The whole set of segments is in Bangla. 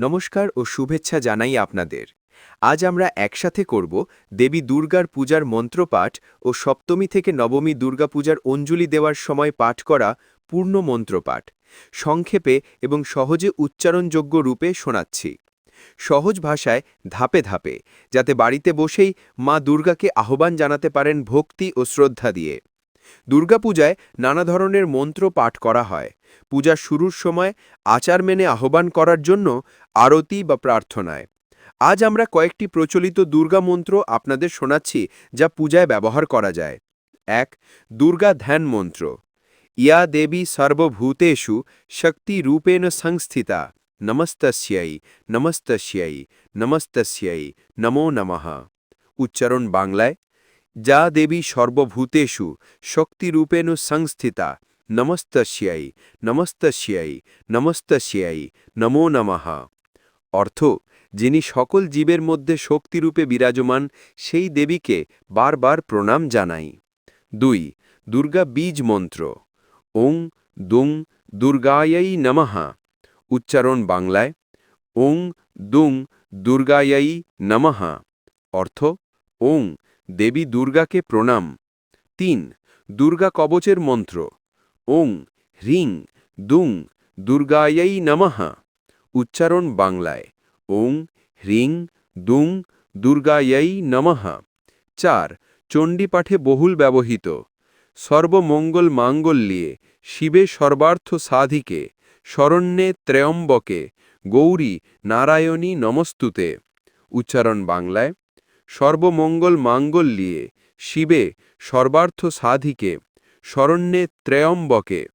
নমস্কার ও শুভেচ্ছা জানাই আপনাদের। আজ আমরা একসাথে করব দেবী দুর্গার পূজার মন্ত্রপাঠ ও সপ্তমী থেকে নবমী দুর্গাপূজার অঞ্জলি দেওয়ার সময় পাঠ করা পূর্ণ মন্ত্রপাঠ। সংক্ষেপে এবং সহজে উচ্চারণযোগ্য রূপে শোনাচ্ছি। সহজ ভাষায় ধাপে ধাপে, যাতে বাড়িতে বসেই মা দুর্গাকে আহ্বান জানাতে পারেন ভক্তি ও শ্রদ্ধা দিয়ে। দুর্গাপূজায় নানা ধরনের মন্ত্র পাঠ করা হয়। পূজা শুরুর সময় আচার মেনে আহ্বান করার জন্য আরতি বা প্রার্থনায়। আজ আমরা কয়েকটি প্রচলিত দুর্গা মন্ত্র আপনাদের শোনাচ্ছি, যা পূজায় ব্যবহার করা যায়। এক, দুর্গা ধ্যান মন্ত্র। ইয়া দেবী সর্বভূতেষু শক্তি রূপেণ সংস্থিতা। নমস্তস্যৈ নমস্তস্যৈ নমস্তস্যৈ, নমো নমঃ। উচ্চারণ বাংলায়, যা দেবী সর্বভূতেষু শক্তিরূপেণ সংস্থিতা। নমস্তস্যৈ নমস্তস্যৈ নমস্তস্যৈ, নমো নমঃ। অর্থ, যিনি সকল জীবের মধ্যে শক্তিরূপে বিরাজমান, সেই দেবীকে বারবার প্রণাম জানাই। দুই, দুর্গা বীজ মন্ত্র। ওং দুং দুর্গায়ই নমহা উচ্চারণ বাংলায়, ওং দুং দুর্গায়ই নমহা অর্থ, ওং, দেবী দুর্গাকে প্রণাম। তিন, দুর্গা কবচের মন্ত্র। ওং, হ্রিং দুং দুর্গায়ই নমঃ। উচ্চারণ বাংলায়। ওং, হ্রিং, দুং দুর্গায়ই নমঃ। চার, চণ্ডীপাঠে বহুল ব্যবহৃত। সর্বমঙ্গল মাঙ্গল্যে শিবে সর্বার্থ সাধিকে, শরণ্যে ত্রয়ম্বকে, গৌরী নারায়ণী নমস্তুতে। উচ্চারণ বাংলায়, সর্বমঙ্গল মাঙ্গল্যে শিবে সর্বার্থ সাধিকে, শরণ্যে ত্রয়ম্বকে,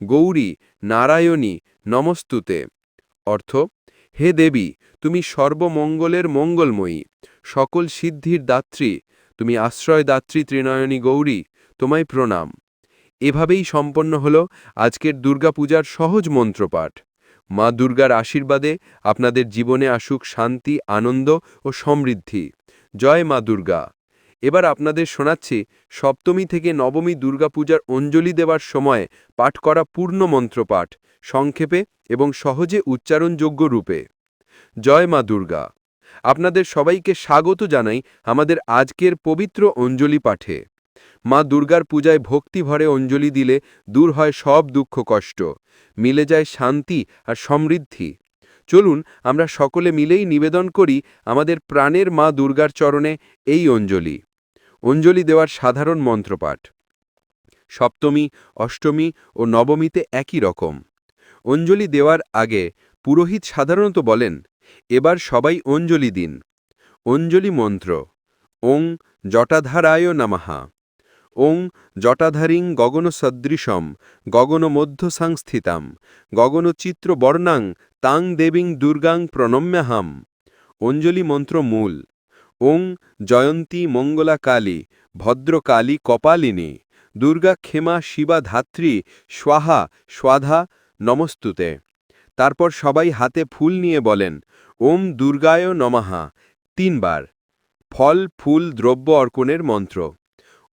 গৌরী নারায়ণী নমস্তুতে। অর্থ, হে দেবী, তুমি সর্বমঙ্গলের মঙ্গলময়ী, সকল সিদ্ধির দাত্রী, তুমি আশ্রয়দাত্রী ত্রিনয়নী গৌরী, তোমায় প্রণাম। এভাবেই সম্পন্ন হল আজকের দুর্গাপূজার সহজ মন্ত্রপাঠ। মা দুর্গার আশীর্বাদে আপনাদের জীবনে আসুক শান্তি, আনন্দ ও সমৃদ্ধি। জয় মা দুর্গা। এবার আপনাদের শোনাচ্ছি সপ্তমী থেকে নবমী দুর্গাপূজার অঞ্জলি দেওয়ার সময় পাঠ করা পূর্ণ মন্ত্রপাঠ, সংক্ষেপে এবং সহজে উচ্চারণযোগ্য রূপে। জয় মা দুর্গা। আপনাদের সবাইকে স্বাগত জানাই আমাদের আজকের পবিত্র অঞ্জলি পাঠে। মা দুর্গার পূজায় ভক্তি ভরে অঞ্জলি দিলে দূর হয় সব দুঃখ কষ্ট, মিলে যায় শান্তি আর সমৃদ্ধি। চলুন আমরা সকলে মিলেই নিবেদন করি আমাদের প্রাণের মা দুর্গার চরণে এই অঞ্জলি। অঞ্জলি দেওয়ার সাধারণ মন্ত্রপাঠ। সপ্তমী, অষ্টমী ও নবমীতে একই রকম। অঞ্জলি দেওয়ার আগে পুরোহিত সাধারণত বলেন, এবার সবাই অঞ্জলি দিন। অঞ্জলি মন্ত্র, ওং জটাধারায় নামাহা ওং জটাধারিং গগনসদৃশম গগনমধ্যসংস্থিতাম গগনচিত্রবর্ণাং তাং দেবীং দুর্গাং প্রণম্যাহাম। অঞ্জলি মন্ত্র মূল। ওং জয়ন্তী মঙ্গলা কালী ভদ্রকালী কপালিনী, দুর্গা ক্ষেমা শিবা ধাত্রী, স্বাহা স্বাধা নমস্তুতে। তারপর সবাই হাতে ফুল নিয়ে বলেন, ওম দুর্গায় নমাহা তিনবার। ফল, ফুল, দ্রব্য অর্পণের মন্ত্র,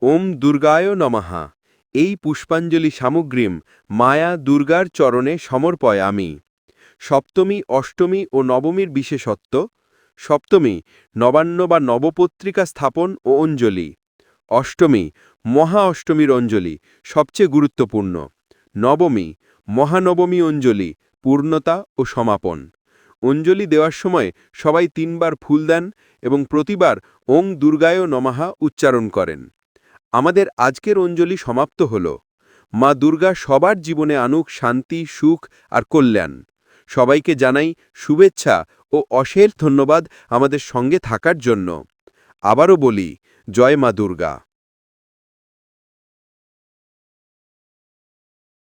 ওম দুর্গায় নমাহা এই পুষ্পাঞ্জলি সামগ্রীম মায়া দুর্গার চরণে সমর্পয় আমি। সপ্তমী, অষ্টমী ও নবমীর বিশেষত্ব সপ্তমী, নবান্ন বা নবপত্রিকা স্থাপন ও অঞ্জলি। অষ্টমী, মহা অষ্টমীর অঞ্জলি, সবচেয়ে গুরুত্বপূর্ণ। নবমী, মহানবমী অঞ্জলি, পূর্ণতা ও সমাপন। অঞ্জলি দেওয়ার সময় সবাই তিনবার ফুল দেন এবং প্রতিবার ওং দুর্গায় নমাহা উচ্চারণ করেন। আমাদের আজকের অঞ্জলি সমাপ্ত হল। মা দুর্গা সবার জীবনে আনুক শান্তি, সুখ আর কল্যাণ। সবাইকে জানাই শুভেচ্ছা ও অশেষ ধন্যবাদ আমাদের সঙ্গে থাকার জন্য। আবারও বলি, জয় মা দুর্গা।